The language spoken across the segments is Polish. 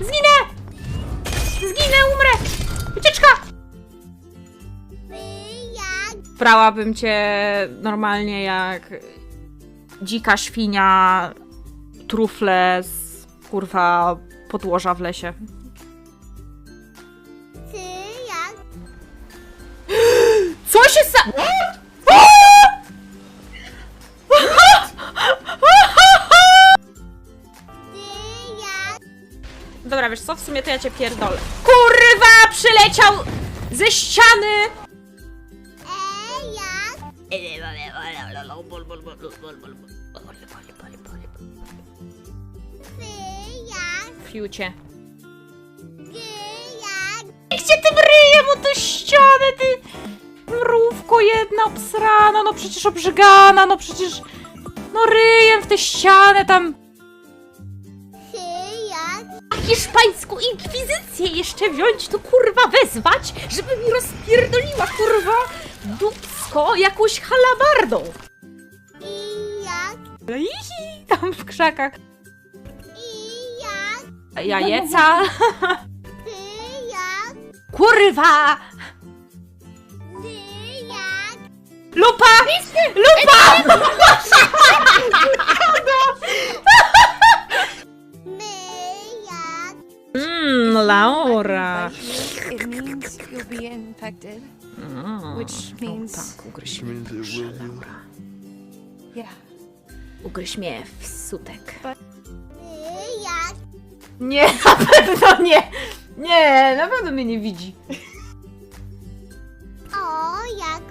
Zginę! Zginę, umrę! Ucieczka! Brałabym cię normalnie jak dzika świnia, trufle z kurwa podłoża w lesie. Ty jak? Co się sta... Dobra, wiesz co, w sumie to ja cię pierdolę. Kurwa, przyleciał ze ściany! E jak? Jak? Fiucie. Jak? Gdzie tym ryjem o tę ścianę, ty mrówko jedna obsrana, no przecież obrzygana, no przecież... No ryjem w tę ścianę tam... Hiszpańską inkwizycję jeszcze wziąć, tu kurwa wezwać, żeby mi rozpierdoliła kurwa dupsko jakąś halabardą. I jak? Ihi, tam w krzakach. I jak? Jajeca. Ty jak? Kurwa! Ty jak? Lupa! Lupa! Laura. It means you'll be infected. Which means- O, tak, ugryź mnie, means proszę. Laura. Yeah. Ugryź mnie w sutek. Jak? Nie, na pewno nie! Nie, na pewno mnie nie widzi. O jak?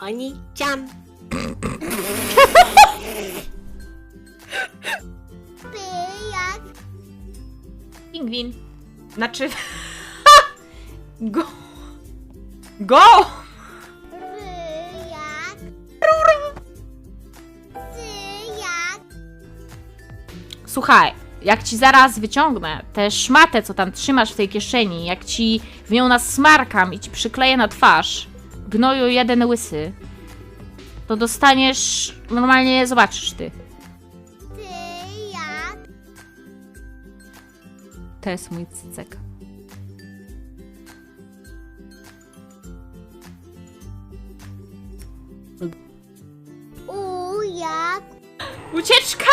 Oni jak? Pingwin. Znaczy... Go! Go! Ry jak? Ty jak? Słuchaj, jak ci zaraz wyciągnę tę szmatę, co tam trzymasz w tej kieszeni, jak ci w nią nasmarkam i ci przykleję na twarz, gnoju jeden łysy, to dostaniesz, normalnie zobaczysz. Ty To jest mój cycek. U jak? Ucieczka!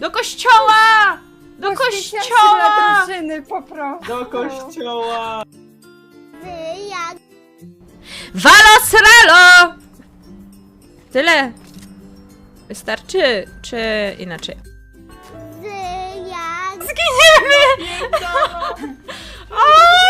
Do kościoła! Do kościoła! drużyny po prostu. Do kościoła! Ty jak? Sralo! Tyle. Wystarczy, czy inaczej? Ty jak? Zginiemy! ah!